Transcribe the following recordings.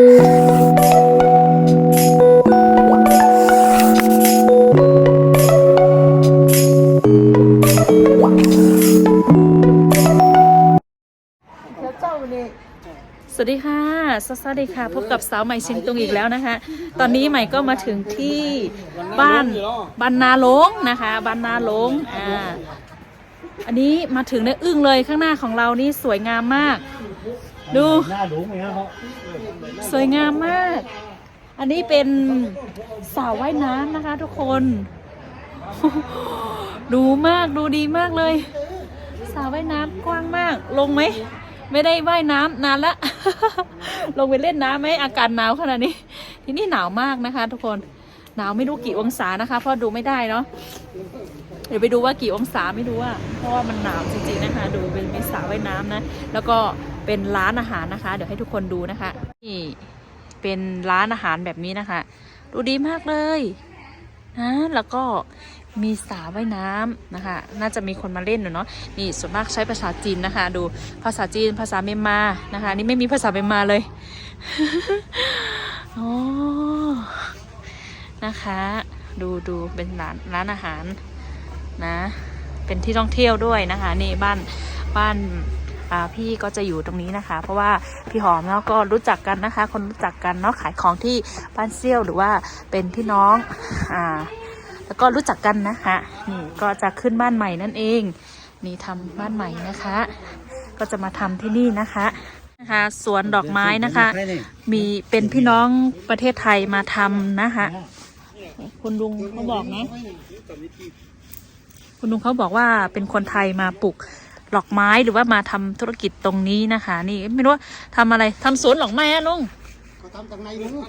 สวัสดีค่ะ สวัสดีค่ะ พบกับสาวใหม่เชียงตุงอีกแล้วนะคะ ตอนนี้ใหม่ก็มาถึงที่บ้านบ้านนาหลงนะคะบ้านนาหลงอ่า อันนี้มาถึงในอึ้งเลยข้างหน้าของเรานี่สวยงามมาก ดู หน้าหลงไหมครับสวยงามมาก อันนี้เป็นสาวว่ายน้ำนะคะทุกคน ดูมากดูดีมากเลย สาวว่ายน้ำกว้างมาก ลงไหม ไม่ได้ว่ายน้ำนานละ ลงไปเล่นน้ำไหมอากาศหนาวขนาดนี้ ที่นี่หนาวมากนะคะ ทุกคน หนาวไม่รู้กี่องศานะคะ เพราะดูไม่ได้เนาะ เดี๋ยวไปดูว่ากี่องศาไม่รู้ว่าเพราะว่ามันหนาวจริงๆนะคะ ดูเป็นมีสระว่ายน้ำนะ แล้วก็ เป็นร้านอาหารนะคะ เดี๋ยวให้ทุกคนดูนะคะนี่เป็นร้านอาหารแบบนี้นะคะ ดูดีมากเลยนะแล้วก็มีสระว่ายน้ำนะคะ น่าจะมีคนมาเล่นอยู่เนาะนี่ส่วนมากใช้ภาษาจีนนะคะ ดูภาษาจีนภาษาเมียนมานะคะ นี่ไม่มีภาษาเมียนมาเลยอ๋อนะคะ ดูดูเป็นร้านร้านอาหารนะ เป็นที่ท่องเที่ยวด้วยนะคะ นี่บ้านบ้าน พี่ก็จะอยู่ตรงนี้นะคะ เพราะว่าพี่หอมเนาะก็รู้จักกันนะคะ คนรู้จักกันเนาะขายของที่บ้านเซี่ยวหรือว่าเป็นพี่น้องอ่าแล้วก็รู้จักกันนะคะนี่ก็จะขึ้นบ้านใหม่นั่นเองนี่ทำบ้านใหม่นะคะ ก็จะมาทำที่นี่นะคะนะคะสวนดอกไม้นะคะ มีเป็นพี่น้องประเทศไทยมาทำนะคะคุณลุงเขาบอกนะคุณลุงเขาบอกว่าเป็นคนไทยมาปลูก ดอกไม้หรือว่ามาทำธุรกิจตรงนี้นะคะ นี่ไม่รู้ว่าทำอะไรทำสวนดอกไม้อะลุงเขาทำจากไหนรู้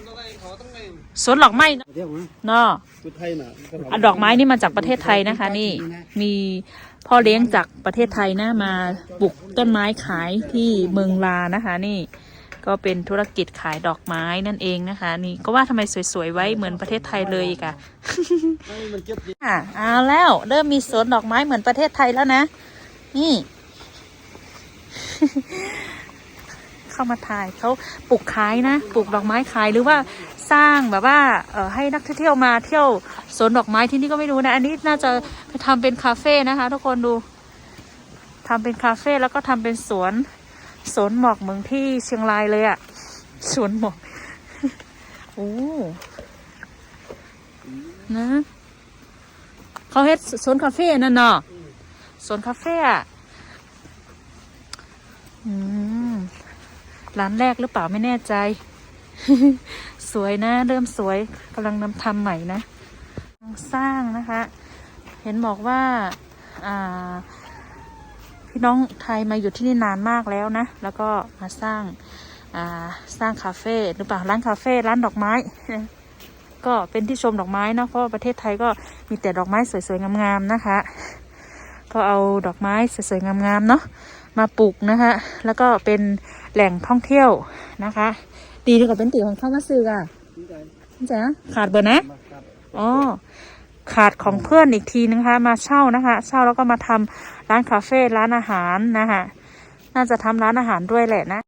สวนดอกไม้เดี๋ยวนะเนาะชุดไทยน่ะอะดอกไม้นี่มาจากประเทศไทยนะคะ นี่มีพ่อเลี้ยงจากประเทศไทยนะมาปลูกต้นไม้ขายที่เมืองลานะคะ นี่ก็เป็นธุรกิจขายดอกไม้นั่นเองนะคะ นี่ก็ว่าทำไมสวยๆไว้เหมือนประเทศไทยเลยอีกอะมันเก็บอะเอาแล้วเริ่มมีสวนดอกไม้เหมือนประเทศไทยแล้วนะ นี่ เข้ามาถ่ายเขาปลูกขายนะปลูกดอกไม้ขายหรือว่าสร้างแบบว่าเออให้นักท่องเที่ยวมาเที่ยวสวนดอกไม้ที่นี่ก็ไม่รู้นะ อันนี้น่าจะไปทำเป็นคาเฟ่นะคะ ทุกคนดูทำเป็นคาเฟ่แล้วก็ทำเป็นสวนสวนหมอกเมืองที่เชียงรายเลยอะสวนหมอกโอ้นะ เขาเฮ็ดสวนคาเฟ่นั่นเนาะ สวนคาเฟ่อะอืมร้านแรกหรือเปล่าไม่แน่ใจ สวยนะ เริ่มสวยกำลังนำทำใหม่นะกำลังสร้างนะคะ เห็นบอกว่าอ่าพี่น้องไทยมาอยู่ที่นี่นานมากแล้วนะ แล้วก็มาสร้างอ่าสร้างคาเฟ่หรือเปล่าร้านคาเฟ่ร้านดอกไม้ ก็เป็นที่ชมดอกไม้นะเพราะประเทศไทยก็มีแต่ดอกไม้สวยๆงามๆนะคะ ก็เอาดอกไม้สวยๆงามๆเนาะมาปลูกนะคะแล้วก็เป็นแหล่งท่องเที่ยวนะคะดีดีกว่าเป็นตีของเข้ามาซื้ออะจ้ะขาดเบอร์นะอ๋อขาดของเพื่อนอีกทีนึงนะคะ มาเช่านะคะ เช่าแล้วก็มาทำร้านคาเฟ่ร้านอาหารนะคะน่าจะทำร้านอาหารด้วยแหละนะ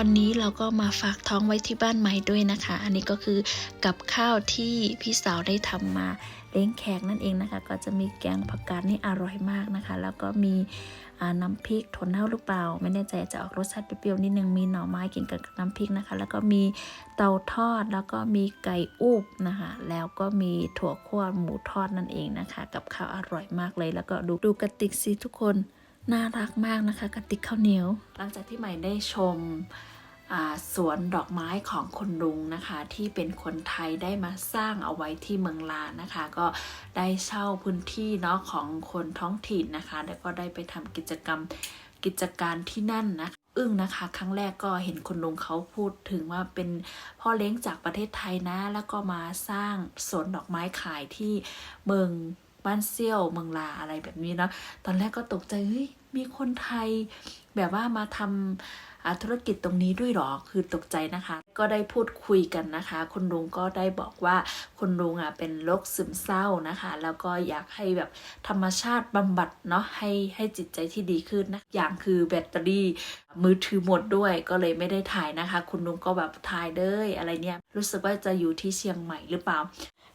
วันนี้เราก็มาฝากท้องไว้ที่บ้านใหม่ด้วยนะคะ อันนี้ก็คือกับข้าวที่พี่สาวได้ทำมาเลี้ยงแขกนั่นเองนะคะ ก็จะมีแกงผักกาดนี่อร่อยมากนะคะ แล้วก็มีน้ำพริกถั่วเน่าหรือเปล่า ไม่แน่ใจจะออกรสชาติเปรี้ยวๆนิดนึงมีหน่อไม้กินกับน้ำพริกนะคะ แล้วก็มีเตาทอดแล้วก็มีไก่อูบนะคะ แล้วก็มีถั่วคั่วหมูทอดนั่นเองนะคะ กับข้าวอร่อยมากเลย แล้วก็ดูดูกระติกสิทุกคน น่ารักมากนะคะกระติกข้าวเหนียว หลังจากที่ใหม่ได้ชมสวนดอกไม้ของคนลุงนะคะ ที่เป็นคนไทยได้มาสร้างเอาไว้ที่เมืองลานนะคะ ก็ได้เช่าพื้นที่เนาะของคนท้องถิ่นนะคะ แล้วก็ได้ไปทำกิจกรรมกิจการที่นั่นนะคะอึ้งนะคะ ครั้งแรกก็เห็นคุณลุงเขาพูดถึงว่าเป็นพ่อเลี้ยงจากประเทศไทยนะ แล้วก็มาสร้างสวนดอกไม้ขายที่เมืองบ้านเซี่ยวเมืองลาอะไรแบบนี้เนาะตอนแรกก็ตกใจเฮ้ย มีคนไทยแบบว่ามาทำธุรกิจตรงนี้ด้วยหรอ คือตกใจนะคะ ก็ได้พูดคุยกันนะคะ คุณลุงก็ได้บอกว่าคุณลุงอะเป็นโรคซึมเศร้านะคะ แล้วก็อยากให้แบบธรรมชาติบำบัดเนาะให้ให้จิตใจที่ดีขึ้นนะ อย่างคือแบตเตอรี่มือถือหมดด้วยก็เลยไม่ได้ถ่ายนะคะ คุณลุงก็แบบถ่ายเด้ยอะไรเนี่ย รู้สึกว่าจะอยู่ที่เชียงใหม่หรือเปล่า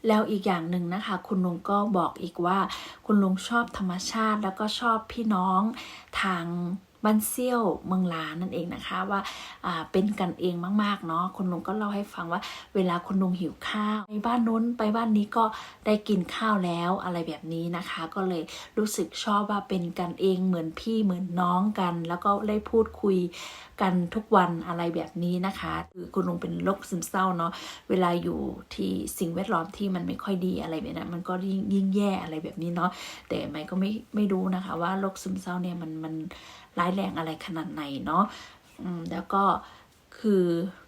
แล้วอีกอย่างหนึ่งนะคะ คุณลุงก็บอกอีกว่า คุณลุงชอบธรรมชาติแล้วก็ชอบพี่น้องทาง บ้านเซี่ยวเมืองล้านนั่นเองนะคะว่าอ่าเป็นกันเองมากๆเนาะคุณลุงก็เล่าให้ฟังว่า เวลาคุณลุงหิวข้าวไปบ้านนู้นไปบ้านนี้ก็ได้กินข้าวแล้วอะไรแบบนี้นะคะ ก็เลยรู้สึกชอบว่าเป็นกันเองเหมือนพี่เหมือนน้องกัน แล้วก็ได้พูดคุยกันทุกวันอะไรแบบนี้นะคะคือคุณลุงเป็นโรคซึมเศร้าเนาะเวลาอยู่ที่สิ่งแวดล้อมที่มันไม่ค่อยดีอะไรแบบนั้นมันก็ยิ่งยิ่งแย่อะไรแบบนี้เนาะแต่ไม่ก็ไม่ไม่รู้นะคะ ว่าโรคซึมเศร้าเนี่ยมันมันร้ายแรงอะไรขนาดไหนเนาะแล้วก็คือ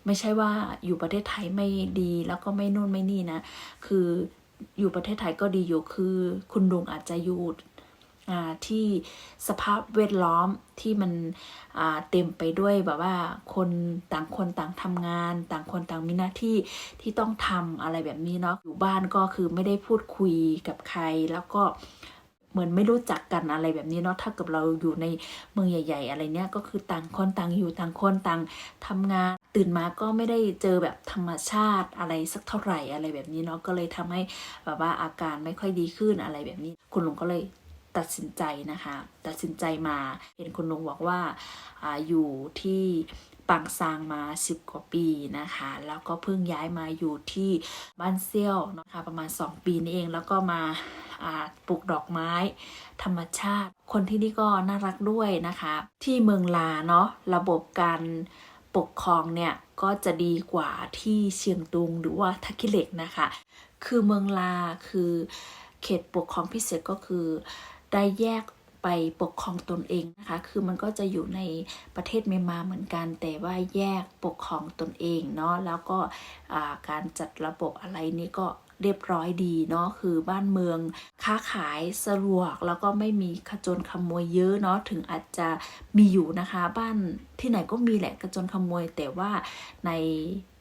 ไม่ใช่ว่าอยู่ประเทศไทยไม่ดีแล้วก็ไม่นู่นไม่นี่นะ คืออยู่ประเทศไทยก็ดีอยู่คือคุณลุงอาจจะอยู่ที่สภาพแวดล้อมที่มันเต็มไปด้วยแบบว่าคนต่างคนต่างทำงาน ต่างคนต่างมีหน้าที่ที่ต้องทำอะไรแบบนี้เนาะอยู่บ้านก็คือไม่ได้พูดคุยกับใครแล้วก็ เหมือนไม่รู้จักกันอะไรแบบนี้เนาะถ้าเกิดเราอยู่ในเมืองใหญ่ ๆ อะไรเนี้ยก็คือต่างคนต่างอยู่ต่างคนต่างทำงาน ตื่นมาก็ไม่ได้เจอแบบธรรมชาติอะไรสักเท่าไหร่อะไรแบบนี้เนาะก็เลยทำให้แบบว่าอาการไม่ค่อยดีขึ้นอะไรแบบนี้ คุณลุงก็เลยตัดสินใจนะคะ ตัดสินใจมาเห็นคุณลุงบอกว่าออยู่ที่ปางซางมา 10 กว่าปีนะคะ แล้วก็เพิ่งย้ายมาอยู่ที่บ้านเซี่ยวนะคะประมาณ 2 ปีนี่เองแล้วก็มา อ่าปลูกดอกไม้ ธรรมชาติ คนที่นี่ก็น่ารักด้วยนะคะ ที่เมืองลาเนาะระบบการปกครองเนี่ยก็จะดีกว่าที่เชียงตุงหรือว่าทักขิเหล็กนะคะ คือเมืองลาคือเขตปกครองพิเศษก็คือได้แยกไปปกครองตนเองนะคะ คือมันก็จะอยู่ในประเทศเมียนมาเหมือนกัน แต่ว่าแยกปกครองตนเองเนาะ แล้วก็การจัดระบบอะไรนี่ก็ เรียบร้อยดีเนาะคือบ้านเมืองค้าขายสะดวกแล้วก็ไม่มีขจรขโมยเยอะเนาะถึงอาจจะมีอยู่นะคะ บ้านที่ไหนก็มีแหละขจรขโมย แต่ว่าใน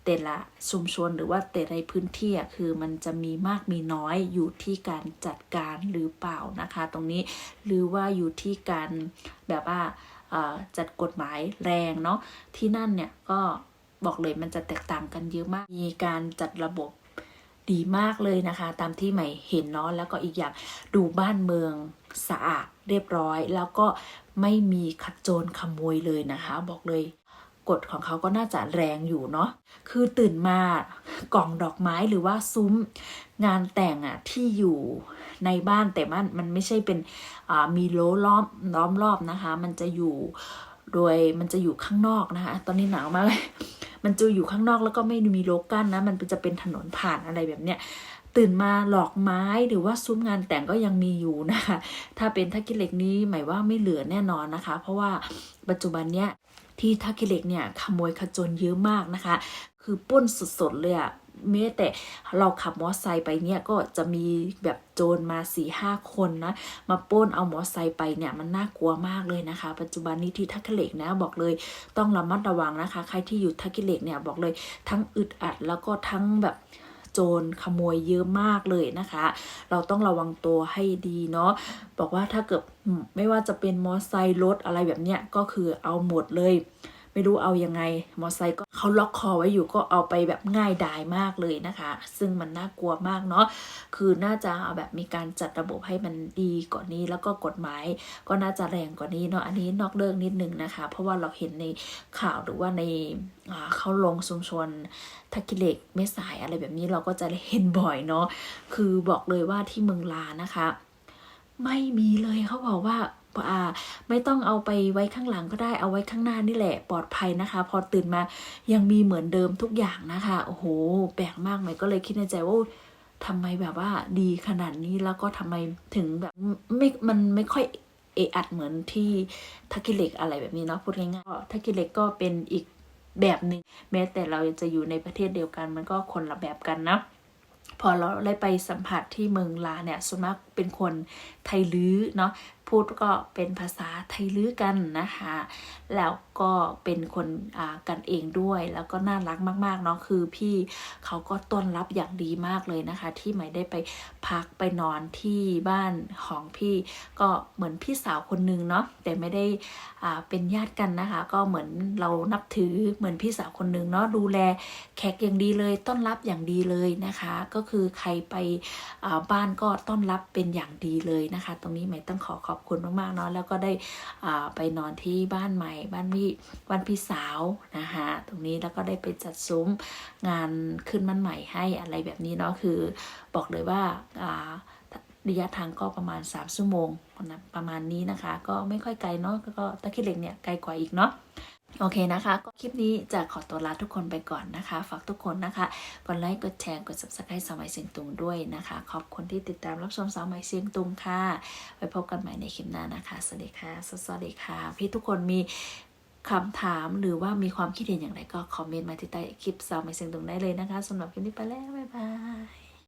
แต่ละชุมชนหรือว่าแต่ในพื้นที่อะคือมันจะมีมากมีน้อยอยู่ที่การจัดการหรือเปล่านะคะ ตรงนี้หรือว่าอยู่ที่การแบบว่าจัดกฎหมายแรงเนาะที่นั่นเนี่ยก็บอกเลยมันจะแตกต่างกันเยอะมาก มีการจัดระบบ ดีมากเลยนะคะ ตามที่ใหม่เห็นเนาะแล้วก็อีกอย่างดูบ้านเมืองสะอาดเรียบร้อย แล้วก็ไม่มีขโจรขโมยเลยนะคะ บอกเลยกฎของเขาก็น่าจะแรงอยู่เนาะ คือตื่นมากล่องดอกไม้หรือว่าซุ้มงานแต่งอะที่อยู่ในบ้านแต่มันมันไม่ใช่เป็นมีโล้ล้อมล้อมรอบนะคะ มันจะอยู่โดยมันจะอยู่ข้างนอกนะคะ ตอนนี้หนาวมากเลย มันจะอยู่ข้างนอกแล้วก็ไม่มีโลกั้นนะ มันจะเป็นถนนผ่านอะไรแบบเนี้ยตื่นมาหลอกไม้หรือว่าซุ้มงานแต่งก็ยังมีอยู่นะคะ ถ้าเป็นทักกิเหล็กนี้หมายว่าไม่เหลือแน่นอนนะคะ เพราะว่าปัจจุบันเนี้ยที่ทักกิเหล็กเนี่ยขโมยขจรเยอะมากนะคะ คือป้นสดๆเลยอะ แม้แต่เราขับมอไซค์ไปเนี่ยก็จะมีแบบโจรมาสี่ห้าคนนะมาป้นเอามอไซค์ไปเนี่ยมันน่ากลัวมากเลยนะคะ ปัจจุบันนี้ที่ทักกิเลกนะบอกเลยต้องระมัดระวังนะคะ ใครที่อยู่ทักกิเลกเนี่ยบอกเลยทั้งอึดอัดแล้วก็ทั้งแบบโจรขโมยเยอะมากเลยนะคะ เราต้องระวังตัวให้ดีเนาะ บอกว่าถ้าเกิดไม่ว่าจะเป็นมอไซค์รถอะไรแบบเนี้ยก็คือเอาหมดเลย ไม่รู้เอายังไง มอไซค์ก็เขาล็อกคอไว้อยู่ก็เอาไปแบบง่ายดายมากเลยนะคะ ซึ่งมันน่ากลัวมากเนาะคือน่าจะแบบมีการจัดระบบให้มันดีกว่านี้แล้วก็กฎหมายก็น่าจะแรงกว่านี้เนาะอันนี้นอกเรื่องนิดนึงนะคะ เพราะว่าเราเห็นในข่าวหรือว่าในเขาลงชุมชนทักกิเล็กไม่สายอะไรแบบนี้เราก็จะเห็นบ่อยเนาะคือบอกเลยว่าที่เมืองลานะคะ ไม่มีเลยเขาบอกว่า ไม่ต้องเอาไปไว้ข้างหลังก็ได้เอาไว้ข้างหน้านี่แหละปลอดภัยนะคะ พอตื่นมายังมีเหมือนเดิมทุกอย่างนะคะโอ้โหแปลกมากไหมก็เลยคิดในใจว่าทำไมแบบว่าดีขนาดนี้แล้วก็ทำไมถึงแบบไม่มันไม่ค่อยเอะอัดเหมือนที่ทักกิเล็กอะไรแบบนี้เนาะพูดง่ายๆทักกิเล็กก็เป็นอีกแบบหนึ่งแม้แต่เราจะอยู่ในประเทศเดียวกันมันก็คนละแบบกันนะพอเราได้ไปสัมผัสที่เมืองลาเนี่ยส่วนมากเป็นคนไทยลื้อเนาะ พูดก็เป็นภาษาไทยลื้อกันนะคะ แล้วก็เป็นคนกันเองด้วย แล้วก็น่ารักมากๆเนาะคือพี่เขาก็ต้อนรับอย่างดีมากเลยนะคะ ที่ใหม่ได้ไปพักไปนอนที่บ้านของพี่ก็เหมือนพี่สาวคนนึงเนาะแต่ไม่ได้เป็นญาติกันนะคะ ก็เหมือนเรานับถือเหมือนพี่สาวคนนึงเนาะดูแลแขกอย่างดีเลย ต้อนรับอย่างดีเลยนะคะ ก็คือใครไปบ้านก็ต้อนรับเป็นอย่างดีเลยนะคะ ตรงนี้ใหม่ต้องขอขอบคุณมากๆเนาะแล้วก็ได้ไปนอนที่บ้านใหม่ บ้านพี่บ้านพี่สาวนะคะตรงนี้แล้วก็ได้ไปจัดซุ้มงานขึ้นบ้านใหม่ให้อะไรแบบนี้เนาะคือบอกเลยว่าระยะทางก็ประมาณ 3 ชั่วโมงประมาณนี้นะคะ ก็ไม่ค่อยไกลเนาะก็ตะคิเหล็กเนี่ยไกลกว่าอีกเนาะ โอเคนะคะ ก็คลิปนี้จะขอตัวลาทุกคนไปก่อนนะคะ ฝากทุกคนนะคะ กดไลค์ กดแชร์ กด subscribe สาวใหม่เสียงตุงด้วยนะคะ ขอบคุณที่ติดตามรับชมสาวใหม่เสียงตุงค่ะ ไว้พบกันใหม่ในคลิปหน้านะคะ สวัสดีค่ะ สวัสดีค่ะ พี่ทุกคนมีคำถามหรือว่ามีความคิดเห็นอย่างไรก็คอมเมนต์มาที่ใต้คลิปสาวใหม่เสียงตุงได้เลยนะคะสำหรับคลิปนี้ไปแล้ว บ๊ายบาย